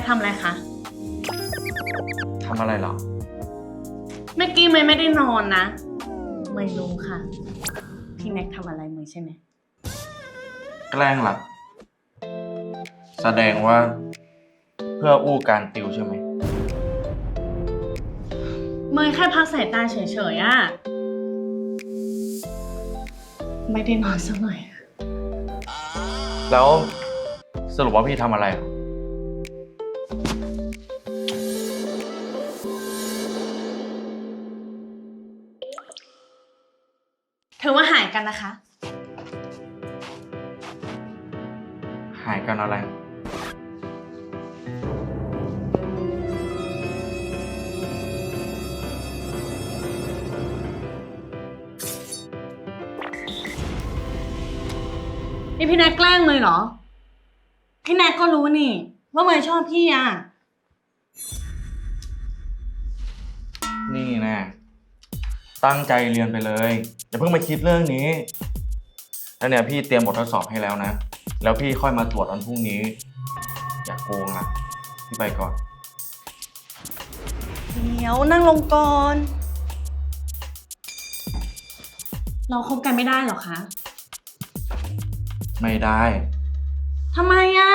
กทำอะไรคะทำอะไรเหรอ เมื่อกี้เมย์ไม่ได้นอนนะเมย์รู้ค่ะ พี่แน็กทำอะไรเมย์ใช่ไหมแกล้งหลับ แสดงว่า เพื่ออู้การติวใช่ไหม เมย์แค่พักสายตาเฉยๆอะไม่ได้นอนสักหน่อย แล้วสรุปว่าพี่ทำอะไรเหรอถือ นนะคะ หายกันอะไร นี่พี่แน็กแกล้งเมย์เหรอ พี่แน็กก็รู้นี่ ว่าเมย์ชอบพี่อะนี่แน่ ตั้งใจเรียนไปเลย อย่าเพิ่งมาคิดเรื่องนี้แล้วเนี่ยพี่เตรียมบททดสอบให้แล้วนะ แล้วพี่ค่อยมาตรวจวันพรุ่งนี้ อย่าโกงล่ะพี่ไปก่อน เดี๋ยวนั่งลงก่อน เราคบกันไม่ได้เหรอคะไม่ได้ ทำไมอะ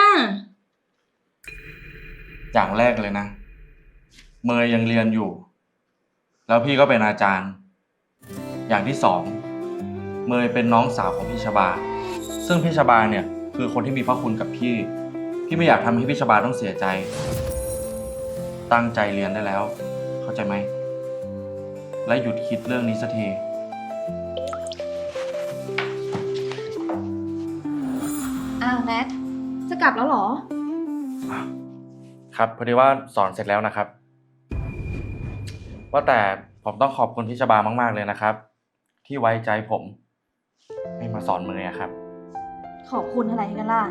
อย่างแรกเลยนะ เมย์ยังเรียนอยู่ แล้วพี่ก็เป็นอาจารย์ อย่างที่สองเมย์เป็นน้องสาวของพี่ชบา ซึ่งพี่ชบาเนี่ยคือคนที่มีพระคุณกับพี่ พี่ไม่อยากทำให้พี่ชบาต้องเสียใจ ตั้งใจเรียนได้แล้ว เข้าใจไหม และหยุดคิดเรื่องนี้สักทีอ้าวแน็กจะกลับแล้วเหรอ ครับพอดีว่าสอนเสร็จแล้วนะครับ ว่าแต่ผมต้องขอบคุณพี่ชบามาก ๆ เลยนะครับ ที่ไว้ใจผม ให้มาสอนเมย์อะครับ ขอบคุณอะไรกันล่ะ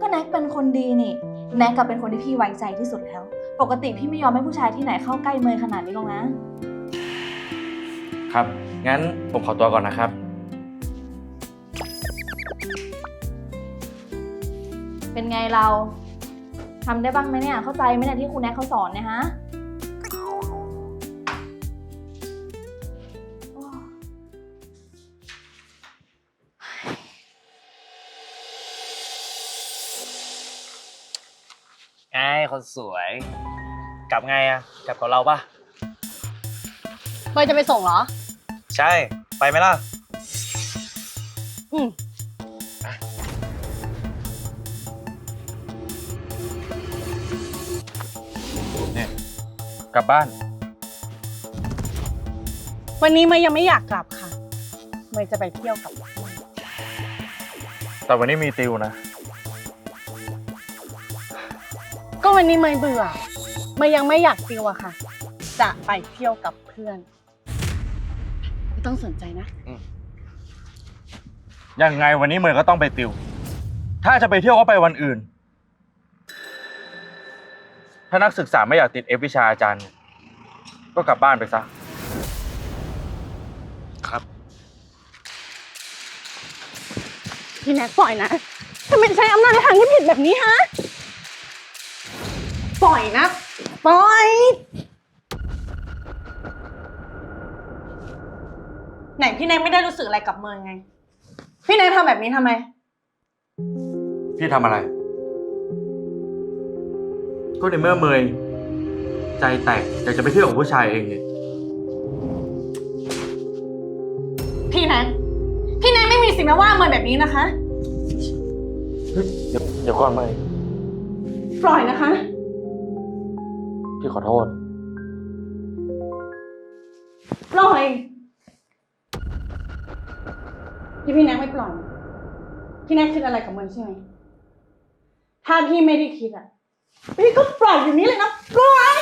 ก็แน็กเป็นคนดีนี่ แน็กกับเป็นคนที่พี่ไว้ใจที่สุดแล้ว ปกติพี่ไม่ยอมให้ผู้ชายที่ไหนเข้าใกล้เมยขนาดนี้หรอกนะ ครับ งั้นผมขอตัวก่อนนะครับ เป็นไงเราทำได้บ้างไหมเนี่ย เข้าใจไหมเนี่ยที่ครูแน็กเขาสอนเนี่ยฮะ คนสวย กลับไงอะกลับกับเราปะเมย์จะไปส่งเหรอ ใช่ ไปไหมล่ะ อืมเนี่ยกลับบ้าน วันนี้เมย์ยังไม่อยากกลับค่ะ เมย์จะไปเที่ยวกับแต่วันนี้มีติวนะ ก็วันนี้เมย์เบื่อเมย์ยังไม่อยากติวอะค่ะ จะไปเที่ยวกับเพื่อน ไม่ต้องสนใจนะ ยังไงวันนี้เมย์ก็ต้องไปติว ถ้าจะไปเที่ยวก็ไปวันอื่น ถ้านักศึกษาไม่อยากติดเอฟวิชาอาจารย์เนี่ยก็กลับบ้านไปซะ ครับ พี่แน็กปล่อยนะทำไมใช้อำนาจในทางที่ผิดแบบนี้ฮะ ปล่อยนะ ปล่อย ไหนพี่แน็กไม่ได้รู้สึกอะไรกับเมย์ไง พี่แน็กทำแบบนี้ทำไม พี่ทำอะไร ก็ในเมื่อเมยใจแตกอยากจะไปเที่ยวกับผู้ชายเองเนี่ยพี่แน็กพี่แน็กไม่มีสิทธิ์มาว่าเมย์แบบนี้นะคะเฮ้ยเดี๋ยวเดี๋ยวก่อนเมยปล่อยนะคะพี่ ขอโทษ ปล่อยที่พี่แน็กไม่ปล่อย พี่แน็กคิดอะไรกับเมย์ใช่ไหม ถ้าพี่ไม่ได้คิดอะ พี่ก็ปล่อยอยู่นี้เลยนะ ปล่อย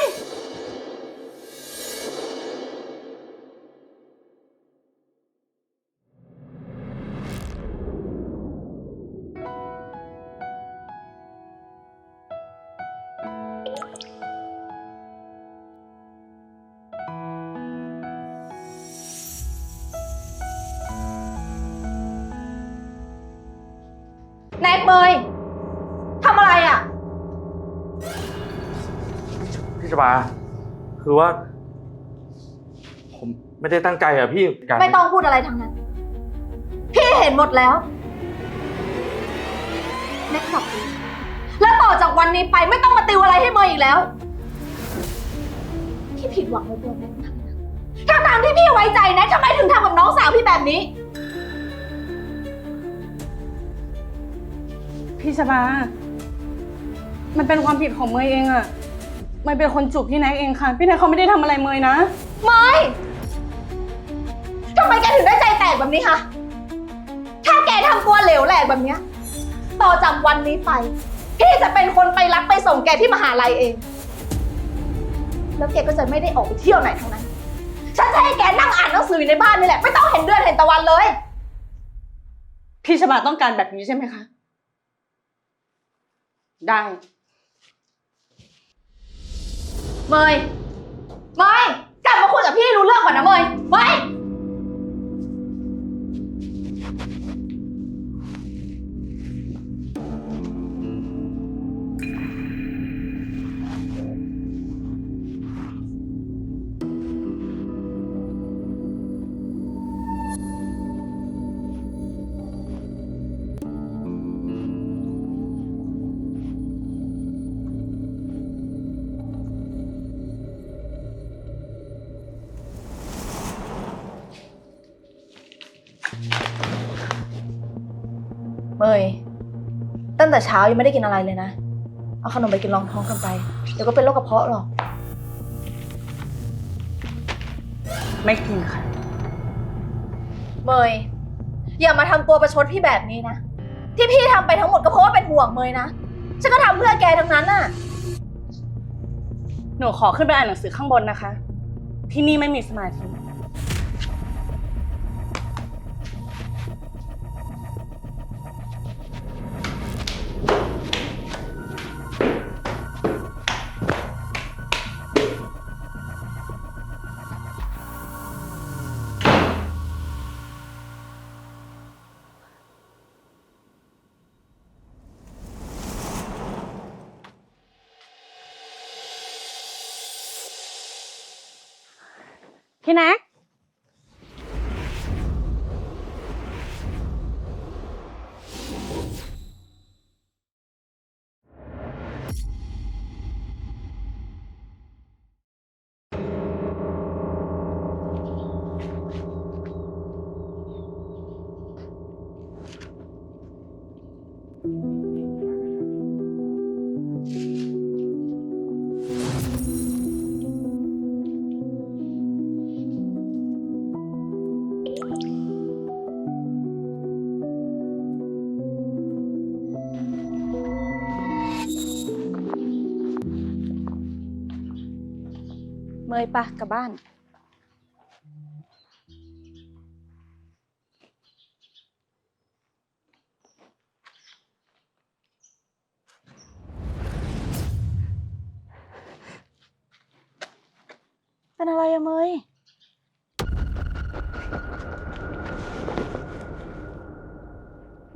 แน็กเมยทำอะไรอะทพี่ชบาคือว่า ผมไม่ได้ตั้งใจอะพี่การไม่ต้องพูดอะไรทั้งนั้น พี่เห็นหมดแล้วแน็กกลับไปแล้วต่อจากวันนี้ไปไม่ต้องมาติวอะไรให้เมย์อีกแล้ว พี่ผิดหวังในตัวแน็กมากนะทั้งทางๆที่พี่ไว้ใจแน็กทำไมถึงทำกับน้องสาวพี่แบบนี้ พี่ชบา มันเป็นความผิดของเมย์เองอะเมย์เป็นคนจูบพี่แน็กเองค่ะ พี่แน็กเขาไม่ได้ทำอะไรเมย์นะไม่ทำไมแกถึงได้ใจแตกแบบนี้คะ ถ้าแกทำตัวเหลวแหลกแบบเนี้ยต่อจากวันนี้ไป พี่จะเป็นคนไปรับไปส่งแกที่มหาลัยเอง แล้วแกก็จะไม่ได้ออกไปเที่ยวไหนทั้งนั้น ฉันจะให้แกนั่งอ่านหนังสืออยู่ในบ้านนี่แหละ ไม่ต้องเห็นเดือนเห็นตะวันเลย พี่ชบาต้องการแบบนี้ใช่ไหมคะ ได้เมยเมยกลับมาคุยกับพี่ให้รู้เรื่องก่อนนะเมยเมย เมยตั้งแต่เช้ายังไม่ได้กินอะไรเลยนะ เอาขนมไปกินรองท้องกันไป เดี๋ยวก็เป็นโรคกระเพาะหรอก ไม่กินค่ะ เมยอย่ามาทำตัวประชดพี่แบบนี้นะ ที่พี่ทำไปทั้งหมดก็เพราะว่าเป็นห่วงเมยนะ ฉันก็ทำเพื่อแกทั้งนั้นน่ะ หนูขอขึ้นไปอ่านหนังสือข้างบนนะคะ ที่นี่ไม่มีสมาธิ พี่แน็ก เมยปะกลับบ้าน เป็นอะไรอะเมย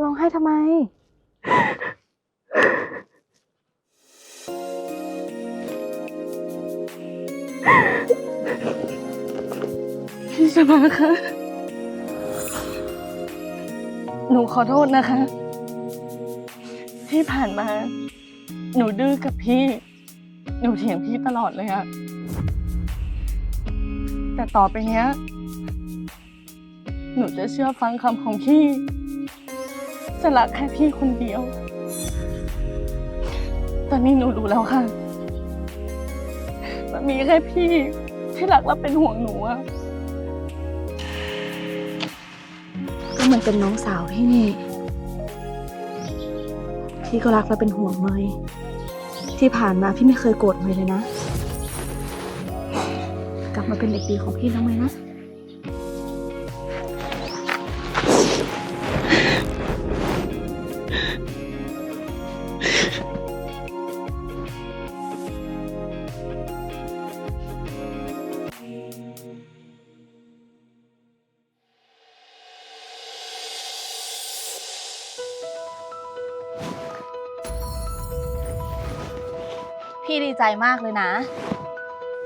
ร้องไห้ทำไม พี่ชบาคะ หนูขอโทษนะคะ ที่ผ่านมา หนูดื้อกับพี่ หนูเถียงพี่ตลอดเลยอะแต่ต่อไปเนี้ย หนูจะเชื่อฟังคำของพี่ จะรักแค่พี่คนเดียว ตอนนี้หนูรู้แล้วค่ะ มันมีแค่พี่ ที่รักและเป็นห่วงหนูอะก็มันเป็นน้องสาวพี่นี่ พี่ก็รักและเป็นห่วงเมยที่ผ่านมาพี่ไม่เคยโกรธเมยเลยนะ กลับมาเป็นเด็กดีของพี่นะเมยนะ พี่ดีใจมากเลยนะ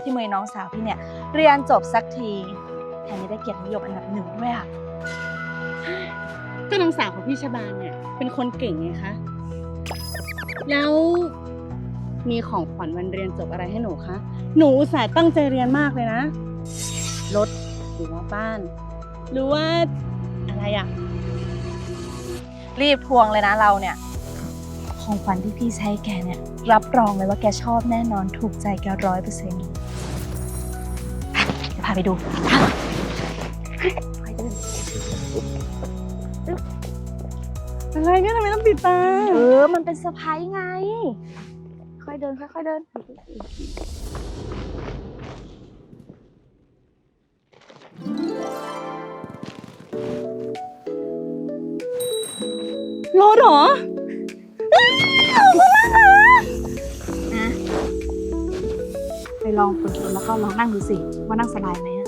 ที่เมย์น้องสาวพี่เนี่ยเรียนจบสักทีแถมยังได้เกียรตินิยมอันดับหนึ่งด้วยอะก็น้องสาวของพี่ชบาเนี่ยเป็นคนเก่งไงคะ แล้วมีของขวัญวันเรียนจบอะไรให้หนูคะ หนูอุตส่าห์ตั้งใจเรียนมากเลยนะ รถหรือว่าบ้าน หรือว่าอะไรอะรีบทวงเลยนะเราเนี่ย ของขวัญที่พี่ใช้แกเนี่ย รับรองเลยว่าแกชอบแน่นอนถูกใจแกร้อยเปอร์เซ็นต์จะพาไปดูไปเดินอะไรเนี่ยทำไมต้องปิดตา เออ มันเป็นเซอร์ไพรส์ไง ค่อยเดิน ค่อยๆเดิน รถเหรอ นะไปลองเปิดดูแล้วก็ลองนั่งดูสิ ว่านั่งสบายไหมอะ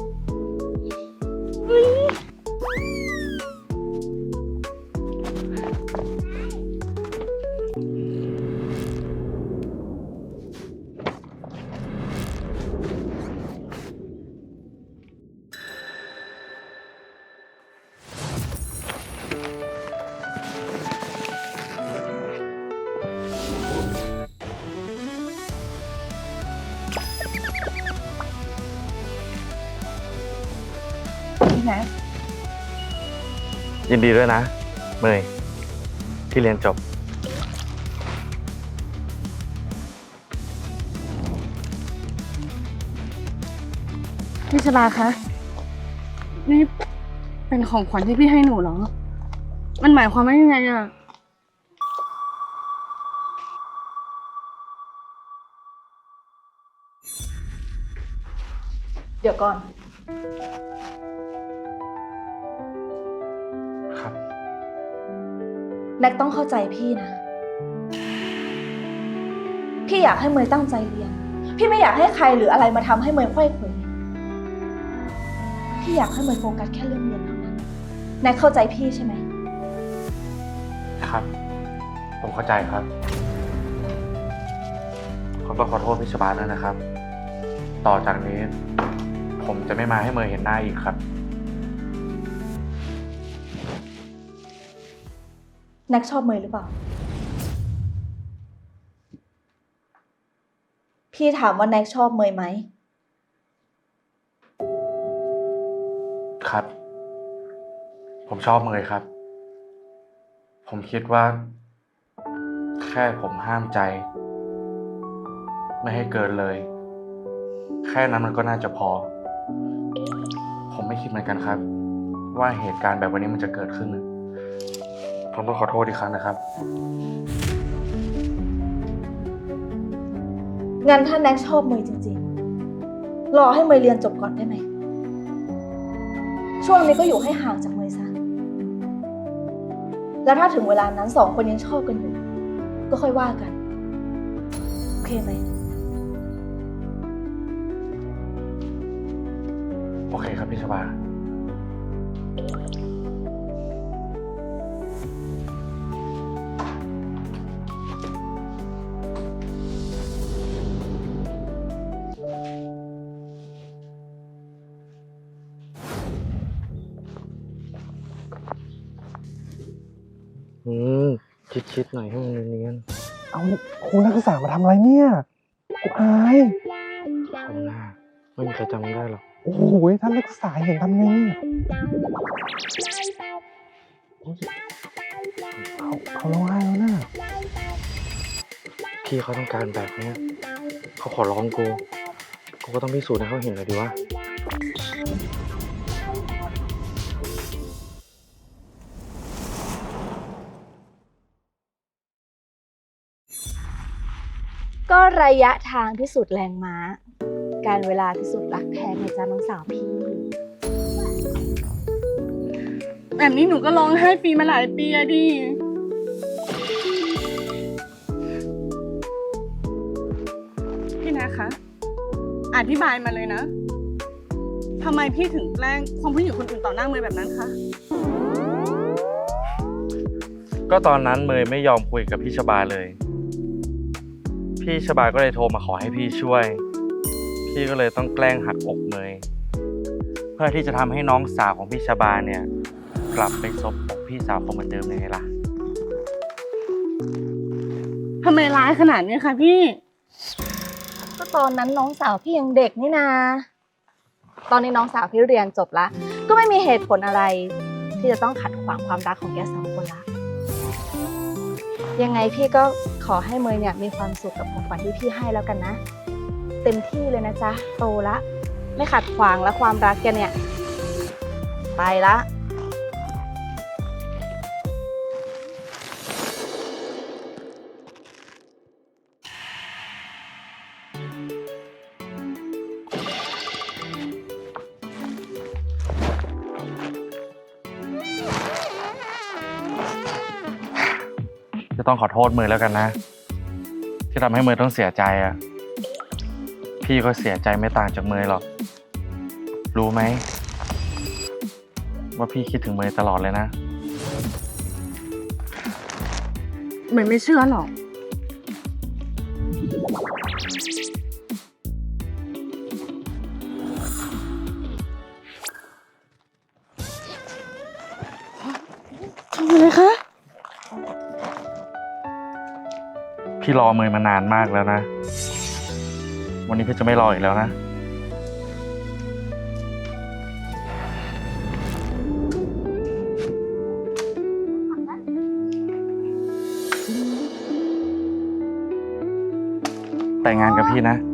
นะ ยินดีด้วยนะ เมยที่เรียนจบ พี่ชบาคะ นี่เป็นของขวัญที่พี่ให้หนูเหรอ มันหมายความว่ายังไงอะเดี๋ยวก่อน ครับแน็กต้องเข้าใจพี่นะ พี่อยากให้เมย์ตั้งใจเรียน พี่ไม่อยากให้ใครหรืออะไรมาทำให้เมย์ค่อยเขวพี่อยากให้เมย์โฟกัสแค่เรื่องเรียนเท่านั้นแน็กเข้าใจพี่ใช่ไหม ครับ ผมเข้าใจครับ ผมต้องขอโทษพิชบาลด้วยนะครับ ต่อจากนี้ ผมจะไม่มาให้เมย์เห็นหน้าอีกครับ แน็กชอบเมยหรือเปล่า พี่ถามว่าแน็กชอบเมยไหม ครับ ผมชอบเมยครับ ผมคิดว่า แค่ผมห้ามใจ ไม่ให้เกินเลย แค่นั้นมันก็น่าจะพอ ผมไม่คิดเหมือนกันครับ ว่าเหตุการณ์แบบวันนี้มันจะเกิดขึ้นนะ ผมต้องขอโทษอีกครั้งนะครับ งั้นถ้าแน็กชอบเมย์จริงๆ รอให้เมย์เรียนจบก่อนได้ไหม ช่วงนี้ก็อยู่ให้ห่างจากเมย์ซะ แล้วถ้าถึงเวลานั้นสองคนยังชอบกันอยู่ ก็ค่อยว่ากัน โอเคไหม โอเคครับพี่ชบา อืมชิดๆหน่อยให้มันเนียนเอาครูนักศึกษามาทำอะไรเนี่ยกูอายๆข้างหน้าไม่มีใครจำไม่ได้หรอก โอ้โหท่านนักศึกษาเห็นทำไงเนี่ยโอ๊ยเขาเขาร้องไห้แล้วน่ะพี่เขาต้องการแบบเนี้ยเขาขอร้องกู กูก็ต้องพิสูจน์ให้เขาเห็นเลยดีวะ ก็ระยะทางพิสูจน์แรงม้า การเวลาพิสูจน์รักแท้ไงจ้าน้องสาวพี่แบบนี้หนูก็ร้องไห้ปีมาหลายปีอะดิ พี่นะคะ อธิบายมาเลยนะ ทำไมพี่ถึงแกล้งความผู้หญิงคนอื่นต่อหน้าเมย์แบบนั้นคะ ก็ตอนนั้นเมยไม่ยอมคุยกับพี่ชบาเลย พี่ชบาก็เลยโทรมาขอให้พี่ช่วย พี่ก็เลยต้องแกล้งหักอกเมยเพื่อที่จะทำให้น้องสาวของพี่ชบาเนี่ย กลับไปซบอกพี่สาวผมเหมือนเดิมยังไงล่ะ ทำไมร้ายขนาดนี้คะพี่ ก็ตอนนั้นน้องสาวพี่ยังเด็กนี่นา ตอนนี้น้องสาวพี่เรียนจบละ ก็ไม่มีเหตุผลอะไร ที่จะต้องขัดขวางความรักของแกสองคนละ ยังไงพี่ก็ ขอให้เมย์เนี่ยมีความสุขกับของขวัญที่พี่ให้แล้วกันนะ เต็มที่เลยนะจ๊ะ โตละ ไม่ขัดขวางและความรักแกเนี่ย ไปละ ต้องขอโทษเมยแล้วกันนะ ที่ทำให้เมยต้องเสียใจอะพี่ก็เสียใจไม่ต่างจากเมยหรอก รู้ไหม ว่าพี่คิดถึงเมยตลอดเลยนะ เหมือนไม่เชื่อหรอก พี่รอเมยมานานมากแล้วนะ วันนี้พี่จะไม่รออีกแล้วนะ แต่งงานกับพี่นะ